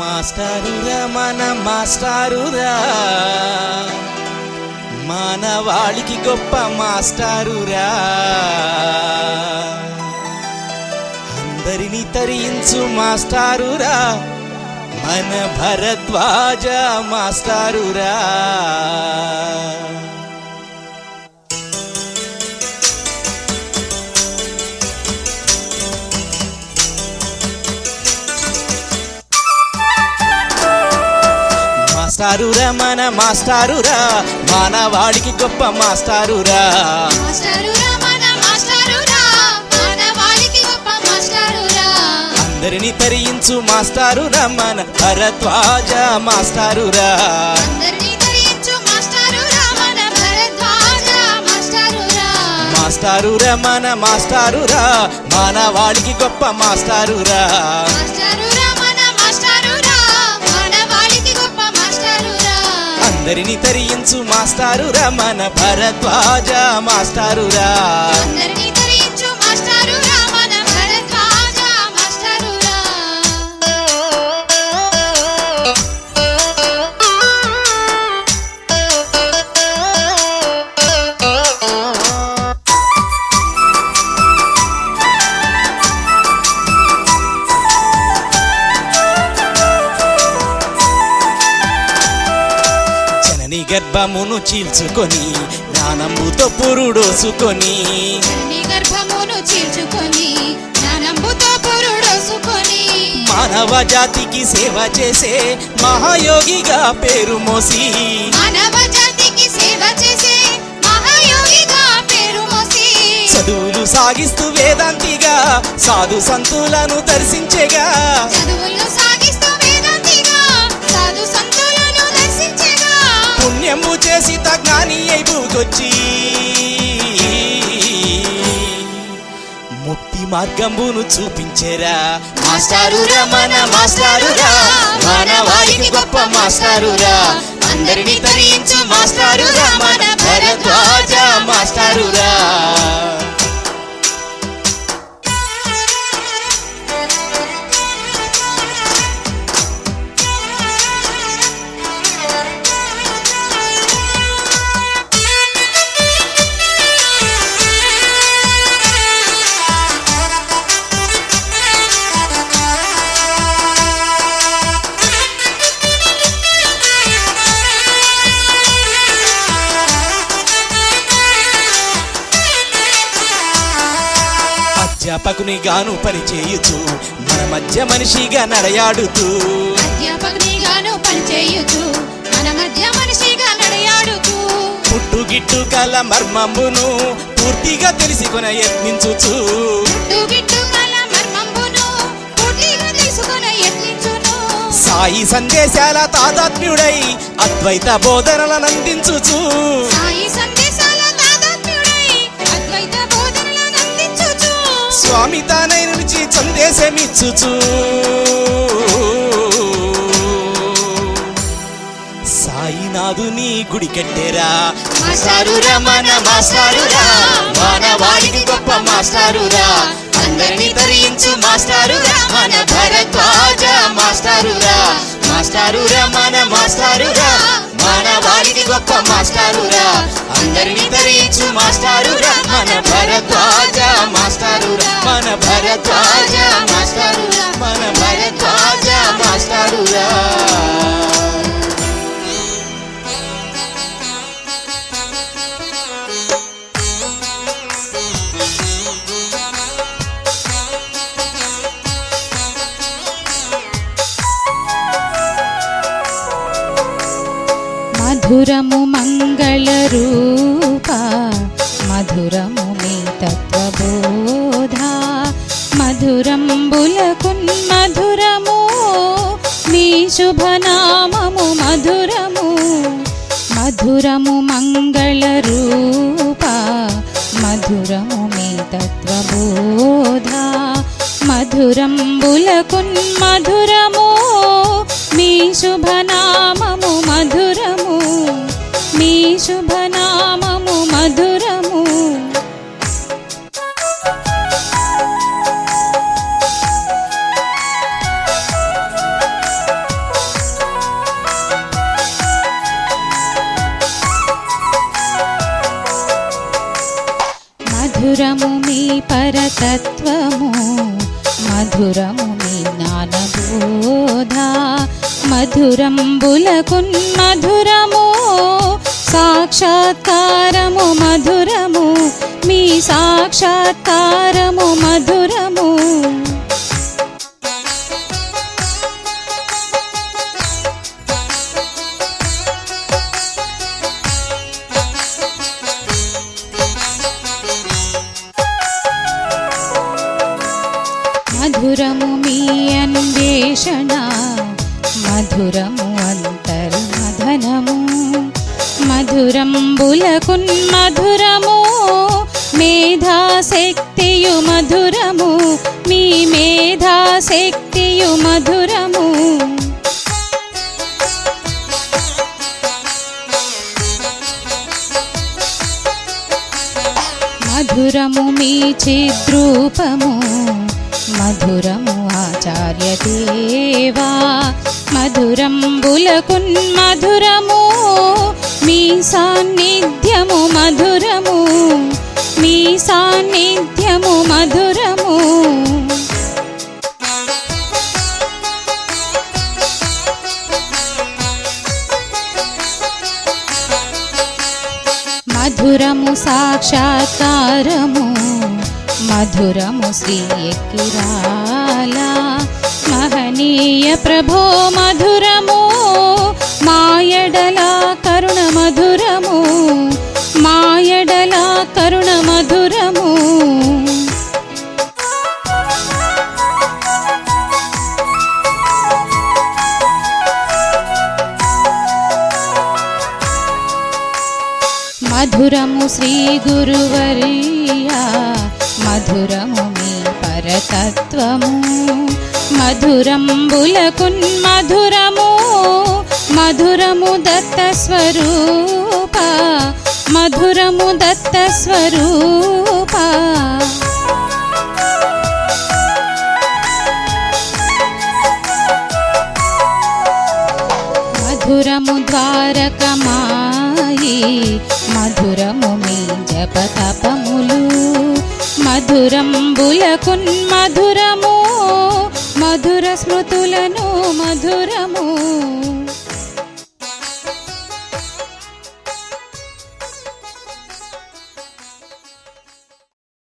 మాస్టారురా మన మాస్టారురా. మానవాళికి గొప్ప మాస్టారురా. అందరినీ తరించు మాస్టారురా. మన భరద్వాజ మాస్టారురా. మాస్టారురా మన మాస్టారురా. మానవాళికి గొప్ప మాస్టారురా. అందరినీ తరించు మాస్టారురా మన భరద్వాజ మాస్టారురా. మాస్టరురా మన మాస్టరురా. మాస్టారురా మన మాస్టారురా. మానవాళికి గొప్ప మాస్టారురా అందరినీ తరించు మాస్టారురా మన భరద్వాజ మాస్టారురా. అందరినీ గర్భమును చీల్చుకొని జ్ఞానంబుతో పురుడోసుకొని. గర్భమును చీల్చుకొని జ్ఞానంబుతో పురుడోసుకొని. మానవ జాతికి సేవ చేసే మహాయోగిగా పేరు మోసి. మానవ జాతికి సేవ చేసే మహాయోగిగా పేరు మోసి. చదువులు సాగిస్తూ వేదాంతిగా సాధు సంతులను దర్శించేగా. చదువులు చేసి చేసి తజ్ఞాని అయిపోకొచ్చి ముక్తి మార్గంబును చూపించేరా. మాస్టారురా మన మాస్టారురా. మానవాళికి గొప్ప మాస్టారురా. అందరినీ తరించు మాస్టారురా. మన భరద్వాజ మాస్టారురా. అధ్యాపకుని గాను పనిచేయుచు మన మధ్య మనిషిగా నడయాడుతూ. అధ్యాపకునిగాను పనిచేయుచు మన మధ్య మనిషిగా నడయాడుతూ. పుట్టుగిట్టు కల మర్మంబును పూర్తిగా తెలుసుకున యత్నించుచు. గిట్టు కల మర్మంబును పూర్తిగా తెలుసుకొన యత్నించును. సాయి సందేశాల తాదాత్మ్యుడై అద్వైత బోధనలను అందించుచు. సాయి సందేశాల స్వామి తానై నుంచి సందేశమిచ్చుచు సాయినాథుని గుడి కట్టేరా. మాస్టారురా మన మాస్టారురా మానవాళికి గొప్ప మాస్టారురా. అందరినీ తరించు మాస్టారురా మన భరద్వాజ మాస్టారురా. మాస్టారురా మన మాస్టారురా మానవాళికి గొప్ప మాస్టారురా. అందరినీ తరించు మాస్టారురా మన భరద్వాజ మాస్టారురా. మన భరద్వాజ మాస్టరురా. మన భరద్వాజ మాస్టరురా. మధురము మంగళ మధురంబులకున్ మధురము నీ శుభనామము మధురము. మధురము మంగళ రూప మధురము మీ తత్వబోధ. మధురంబులకున్ మధురము తత్వము మధురము మీ జ్ఞానబోధ మధురంబులకున్ మధురము సాక్షాత్కారము మధురము. మీ సాక్షాత్కారము మధురము మధురము మీ అన్వేషణ మధురము అంతర్మధనము. మధురంబులకున్ మధురము మేధాశక్తియు మధురము మీ మేధాశక్తియు మధురము. మధురము మీ చిద్రూపము మధురము ఆచార్య దేవా మధురంబులకున్ మధురము మీ సాన్నిధ్యము మధురము మీ సాన్నిధ్యము మధురము. మధురము సాక్షాత్కారము మధురము శ్రీ ఎక్కిరాల మహనీయ ప్రభో మధురము మాయడల కరుణ మధురము మాయడల కరుణ మధురము మధురము శ్రీ గురువర్య మధురము మీ పరతత్వము. మధురంబులకున్ మధురము మధురము దత్త స్వరూప మధురము దత్త స్వరూప. మధురంబులకున్ మధురము మధుర స్మృతులను మధురము.